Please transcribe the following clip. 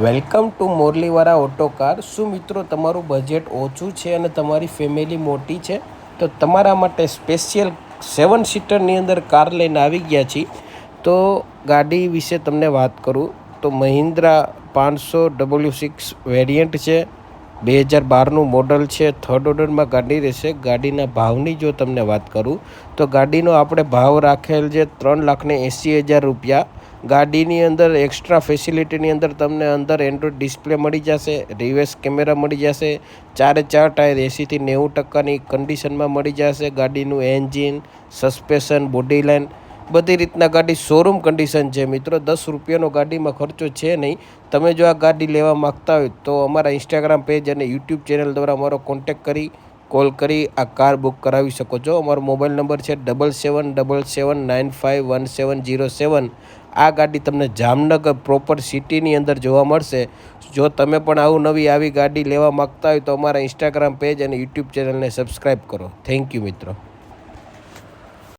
Welcome to Morliwala auto car. શું મિત્રો તમારું બજેટ ઓછું છે અને તમારી ફેમિલી મોટી છે? તો તમારા માટે સ્પેશિયલ સેવન સીટરની અંદર કાર લઈને આવી ગયા છીએ. તો ગાડી વિશે તમને વાત કરું. તો મહિન્દ્રા પાંચસો ડબલ્યુ સિક્સ વેરિયન્ટ છે. બે હજાર બારનું મોડલ છે. થર્ડ ઓર્ડરમાં ગાડી રહેશે. ગાડીના ભાવની જો તમને વાત કરું, તો ગાડીનો આપણે ભાવ રાખેલ છે ત્રણ લાખને એંસી હજાર રૂપિયા. ગાડીની અંદર એક્સ્ટ્રા ફેસિલિટીની અંદર તમને અંદર એન્ડ્રોઇડ ડિસ્પ્લે મળી જશે રિવર્સ કેમેરા મળી જશે, ચારે ચાર ટાયર એંસીથી નેવું ટકાની કન્ડિશનમાં મળી જશે ગાડીનું એન્જિન સસ્પેશન બોડી લાઇન બધી રીતના ગાડી શોરૂમ કન્ડિશન છે. મિત્રો, દસ રૂપિયાનો ગાડીમાં ખર્ચો છે નહીં. તમે જો આ ગાડી લેવા માગતા હોય તો અમારા ઇન્સ્ટાગ્રામ પેજ અને યુટ્યુબ ચેનલ દ્વારા અમારો કોન્ટેક કરી કોલ કરી આ કાર બુક કરાવી શકો છો. અમારો મોબાઈલ નંબર છે double seven double seven nine five one seven zero seven આ ગાડી તમને જામનગર પ્રોપર સિટીની અંદર જોવા મળશે. જો તમે પણ આવું નવી આવી ગાડી લેવા માગતા હોય તો અમારા ઇન્સ્ટાગ્રામ પેજ અને યુટ્યુબ ચેનલને સબસ્ક્રાઈબ કરો. થેન્ક યુ મિત્રો.